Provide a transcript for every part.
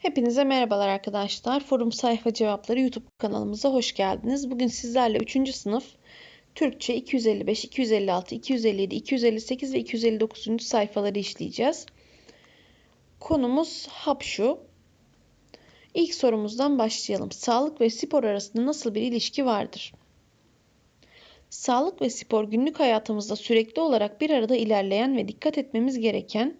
Hepinize merhabalar arkadaşlar. Forum Sayfa Cevapları YouTube kanalımıza hoş geldiniz. Bugün sizlerle 3. sınıf Türkçe 255, 256, 257, 258 ve 259. sayfaları işleyeceğiz. Konumuz hapşu. İlk sorumuzdan başlayalım. Sağlık ve spor arasında nasıl bir ilişki vardır? Sağlık ve spor günlük hayatımızda sürekli olarak bir arada ilerleyen ve dikkat etmemiz gereken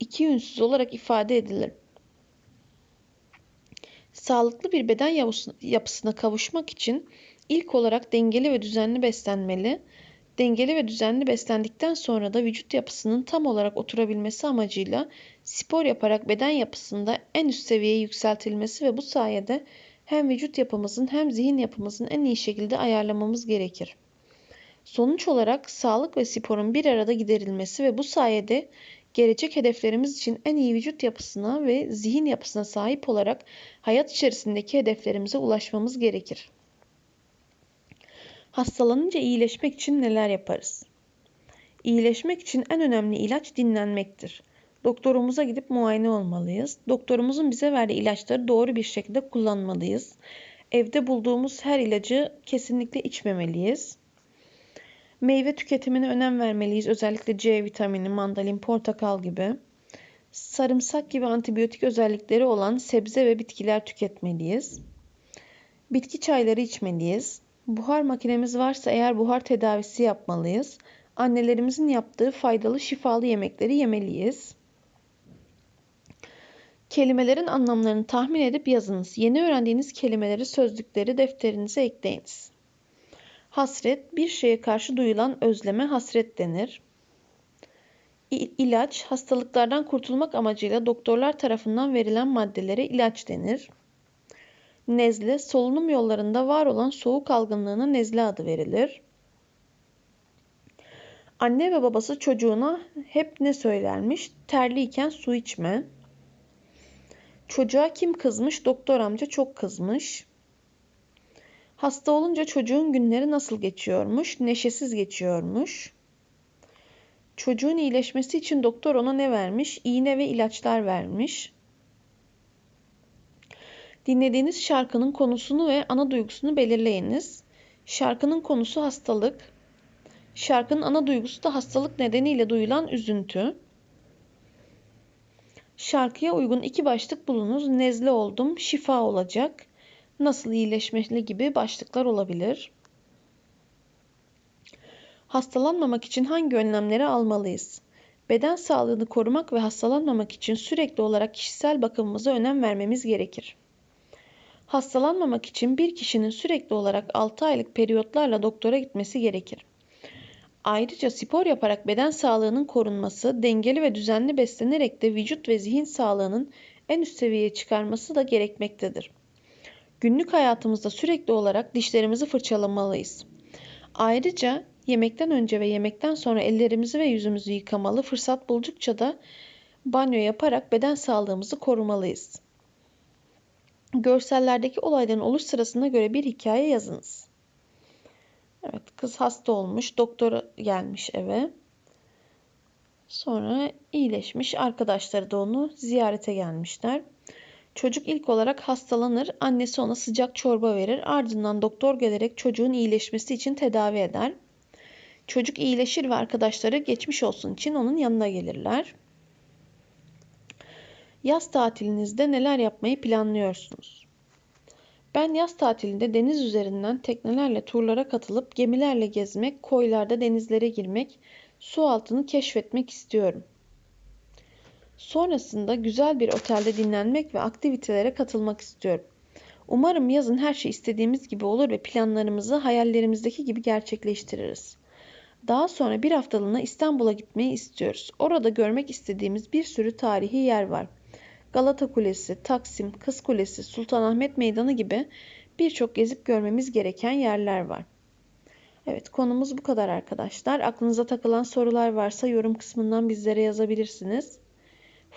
iki ünsüz olarak ifade edilir. Sağlıklı bir beden yapısına kavuşmak için ilk olarak dengeli ve düzenli beslenmeli. Dengeli ve düzenli beslendikten sonra da vücut yapısının tam olarak oturabilmesi amacıyla spor yaparak beden yapısında en üst seviyeye yükseltilmesi ve bu sayede hem vücut yapımızın hem zihin yapımızın en iyi şekilde ayarlamamız gerekir. Sonuç olarak sağlık ve sporun bir arada giderilmesi ve bu sayede gelecek hedeflerimiz için en iyi vücut yapısına ve zihin yapısına sahip olarak hayat içerisindeki hedeflerimize ulaşmamız gerekir. Hastalanınca iyileşmek için neler yaparız? İyileşmek için en önemli ilaç dinlenmektir. Doktorumuza gidip muayene olmalıyız. Doktorumuzun bize verdiği ilaçları doğru bir şekilde kullanmalıyız. Evde bulduğumuz her ilacı kesinlikle içmemeliyiz. Meyve tüketimine önem vermeliyiz. Özellikle C vitamini, mandalin, portakal gibi. Sarımsak gibi antibiyotik özellikleri olan sebze ve bitkiler tüketmeliyiz. Bitki çayları içmeliyiz. Buhar makinemiz varsa eğer buhar tedavisi yapmalıyız. Annelerimizin yaptığı faydalı şifalı yemekleri yemeliyiz. Kelimelerin anlamlarını tahmin edip yazınız. Yeni öğrendiğiniz kelimeleri, sözlükleri defterinize ekleyiniz. Hasret, bir şeye karşı duyulan özleme hasret denir. İlaç, hastalıklardan kurtulmak amacıyla doktorlar tarafından verilen maddelere ilaç denir. Nezle, solunum yollarında var olan soğuk algınlığına nezle adı verilir. Anne ve babası çocuğuna hep ne söylermiş? Terliyken su içme. Çocuğa kim kızmış? Doktor amca çok kızmış. Hasta olunca çocuğun günleri nasıl geçiyormuş? Neşesiz geçiyormuş. Çocuğun iyileşmesi için doktor ona ne vermiş? İğne ve ilaçlar vermiş. Dinlediğiniz şarkının konusunu ve ana duygusunu belirleyiniz. Şarkının konusu hastalık. Şarkının ana duygusu da hastalık nedeniyle duyulan üzüntü. Şarkıya uygun iki başlık bulunuz. Nezle oldum, şifa olacak nasıl iyileşmeli gibi başlıklar olabilir. Hastalanmamak için hangi önlemleri almalıyız? Beden sağlığını korumak ve hastalanmamak için sürekli olarak kişisel bakımımıza önem vermemiz gerekir. Hastalanmamak için bir kişinin sürekli olarak 6 aylık periyotlarla doktora gitmesi gerekir. Ayrıca spor yaparak beden sağlığının korunması, dengeli ve düzenli beslenerek de vücut ve zihin sağlığının en üst seviyeye çıkarması da gerekmektedir. Günlük hayatımızda sürekli olarak dişlerimizi fırçalamalıyız. Ayrıca yemekten önce ve yemekten sonra ellerimizi ve yüzümüzü yıkamalı, fırsat buldukça da banyo yaparak beden sağlığımızı korumalıyız. Görsellerdeki olayların oluş sırasına göre bir hikaye yazınız. Evet, kız hasta olmuş, doktor gelmiş eve. Sonra iyileşmiş, arkadaşları da onu ziyarete gelmişler. Çocuk ilk olarak hastalanır, annesi ona sıcak çorba verir, ardından doktor gelerek çocuğun iyileşmesi için tedavi eder. Çocuk iyileşir ve arkadaşları geçmiş olsun için onun yanına gelirler. Yaz tatilinizde neler yapmayı planlıyorsunuz? Ben yaz tatilinde deniz üzerinden teknelerle turlara katılıp gemilerle gezmek, koylarda denizlere girmek, su altını keşfetmek istiyorum.'' Sonrasında güzel bir otelde dinlenmek ve aktivitelere katılmak istiyorum. Umarım yazın her şey istediğimiz gibi olur ve planlarımızı hayallerimizdeki gibi gerçekleştiririz. Daha sonra bir haftalığına İstanbul'a gitmeyi istiyoruz. Orada görmek istediğimiz bir sürü tarihi yer var. Galata Kulesi, Taksim, Kız Kulesi, Sultanahmet Meydanı gibi birçok gezip görmemiz gereken yerler var. Evet konumuz bu kadar arkadaşlar. Aklınıza takılan sorular varsa yorum kısmından bizlere yazabilirsiniz.